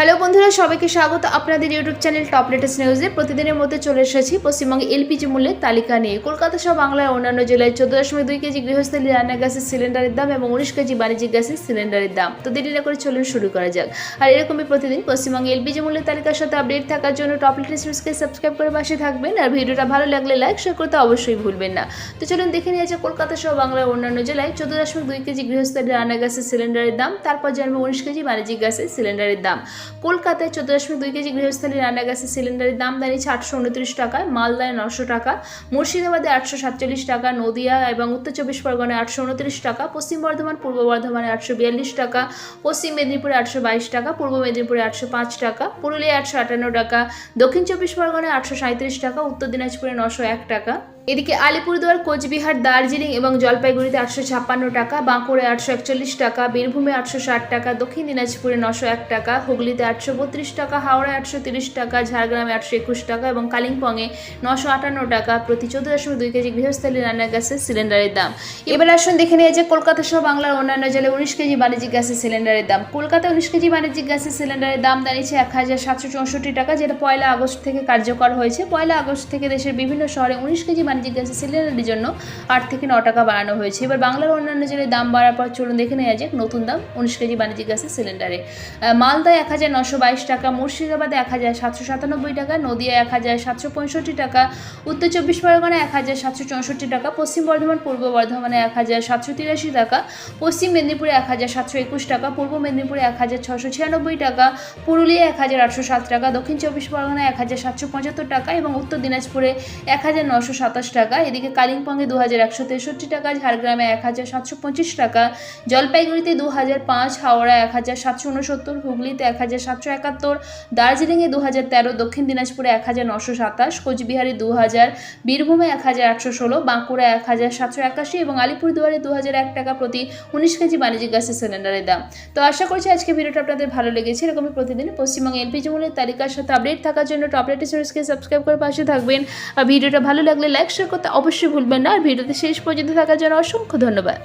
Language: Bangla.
হ্যালো বন্ধুরা, সবাইকে স্বাগত। আপনাদের ইউটিউব চ্যানেল টপ লেটেস্ট নিউজে প্রতিদিনের মধ্যে চলে এসেছি পশ্চিমবঙ্গে এলপিজি মূল্যের তালিকা নিয়ে। কলকাতা সহ বাংলার অন্যান্য জেলায় চোদ্দ দশমিক দুই কেজি গৃহস্থলী রান্না গ্যাসের সিলিন্ডারের দাম এবং উনিশ কেজি বাণিজ্যিক গ্যাসের সিলিন্ডারের দাম। তো দেরি না করে চলুন শুরু করা যাক। আর এরকমই প্রতিদিন পশ্চিমবঙ্গে এলপিজি মূল্যের তালিকার সাথে আপডেট থাকার জন্য টপ লেটেস্ট নিউজকে সাবস্ক্রাইব করে পাশে থাকবেন। আর ভিডিওটা ভালো লাগলে লাইক, শেয়ার করতে অবশ্যই ভুলবেন না। তো চলুন দেখে নিয়ে যাক কলকাতা সহ বাংলার অন্যান্য জেলায় চোদ্দ দশমিক দুই কেজি গৃহস্থলী রান্না গ্যাসের সিলিন্ডারের দাম। তারপর জানব উনিশ কেজি বাণিজ্যিক গ্যাসের সিলিন্ডারের দাম। কলকাতায় চোদ্দ দশমিক দুই কেজি গৃহস্থলী রান্না গ্যাসের সিলিন্ডারের দাম দাঁড়িয়েছে আটশো উনত্রিশ টাকা, মালদায় নশো টাকা, মুর্শিদাবাদে আটশো সাতচল্লিশ টাকা, নদিয়া এবং উত্তর চব্বিশ পরগনায় আটশো উনত্রিশ টাকা, পশ্চিম বর্ধমান, পূর্ব বর্ধমানে আটশো বিয়াল্লিশ টাকা, পশ্চিম মেদিনীপুরে আটশো বাইশ টাকা, পূর্ব মেদিনীপুরে আটশো পাঁচ টাকা, পুরুলিয়ায় আটশো আটান্ন টাকা, দক্ষিণ চব্বিশ পরগনায় আটশো সাঁত্রিশ টাকা, উত্তর দিনাজপুরে নশো এক টাকা। এদিকে আলিপুরদুয়ার, কোচবিহার, দার্জিলিং এবং জলপাইগুড়িতে আটশো ছাপ্পান্ন টাকা বাঁকুড়ে আটশো একচল্লিশ টাকা, বীরভূমে আটশো ষাট টাকা, দক্ষিণ দিনাজপুরে নশো এক টাকা, হুগলিতে আটশো বত্রিশ টাকা, হাওড়ায় আটশো তিরিশ টাকা, ঝাড়গ্রামে আটশো একুশ টাকা এবং কালিম্পংয়ে নশো আটান্ন টাকা প্রতি চোদ্দ দশমিক দুই কেজি গৃহস্থলী রান্না গ্যাসের সিলিন্ডারের দাম। এবার আসুন দেখে নিয়ে যে কলকাতা সহ বাংলার অন্যান্য জেলায় উনিশ কেজি বাণিজ্যিক গ্যাসের সিলিন্ডারের দাম। কলকাতায় উনিশ কেজি বাণিজ্যিক গ্যাসের সিলিন্ডারের দাম দাঁড়িয়েছে এক হাজার সাতশো চৌষট্টি টাকা, যেটা পয়লা আগস্ট থেকে কার্যকর হয়েছে। পয়লা আগস্ট থেকে দেশের বিভিন্ন শহরে উনিশ কেজি গ্যাসের সিলিন্ডারের জন্য আট থেকে ন টাকা বাড়ানো হয়েছে এবার বাংলার অন্যান্য জেলায় দাম বাড়ার পর চলুন দেখে নেওয়া যাক নতুন দাম উনিশ কেজি বাণিজ্যিক গ্যাসের সিলিন্ডারে মালদায় এক হাজার নশো বাইশ টাকা মুর্শিদাবাদে এক হাজার সাতশো সাতানব্বই টাকা নদিয়া এক হাজার সাতশো পঁয়ষট্টি টাকা উত্তর চব্বিশ পরগনা এক হাজার সাতশো চৌষট্টি টাকা পশ্চিম বর্ধমান পূর্ব বর্ধমানে এক হাজার সাতশো তিরাশি টাকা পশ্চিম মেদিনীপুরে এক হাজার সাতশো একুশ টাকা পূর্ব মেদিনীপুরে এক হাজার ছশো ছিয়ানব্বই টাকা পুরুলিয়া এক হাজার আটশো সাত টাকা দক্ষিণ চব্বিশ পরগনা এক হাজার সাতশো পঁচাত্তর টাকা এবং উত্তর দিনাজপুরে এক হাজার নশো সাতাশ টাকা, এদিকে কালিম্পংয়ে দু হাজার একশো তেষট্টি টাকা, ঝাড়গ্রামে এক হাজার সাতশো পঁচিশ টাকা, জলপাইগুড়িতে দু হাজার পাঁচ, হাওড়া এক হাজার সাতশো উনসত্তর, হুগলিতে এক হাজার সাতশো একাত্তর, দার্জিলিংয়ে দু হাজার তেরো, দক্ষিণ দিনাজপুরে এক হাজার নশো সাতাশ, কোচবিহারে দু হাজার বীরভূমে এক হাজার আটশো ষোলো, বাঁকুড়া এক হাজার সাতশো একাশি এবং আলিপুরদুয়ারে দু হাজার এক টাকা প্রতি উনিশ কেজি বাণিজ্যিক গ্যাসের সিলিন্ডারের দাম। তো আশা করছি আজকে ভিডিওটা আপনাদের ভালো লেগেছে। এরকমই প্রতিদিন পশ্চিমবঙ্গে এলপিজি মূল্যের তালিকার সাথে আপডেট থাকার জন্য টপ লেটেস্ট সাবস্ক্রাইব করে পাশে থাকবেন। আর ভিডিওটা ভালো লাগলে লাইক শেয়ার করতে অবশ্যই ভুলবেন না। আর ভিডিওতে শেষ পর্যন্ত থাকার জন্য অসংখ্য ধন্যবাদ।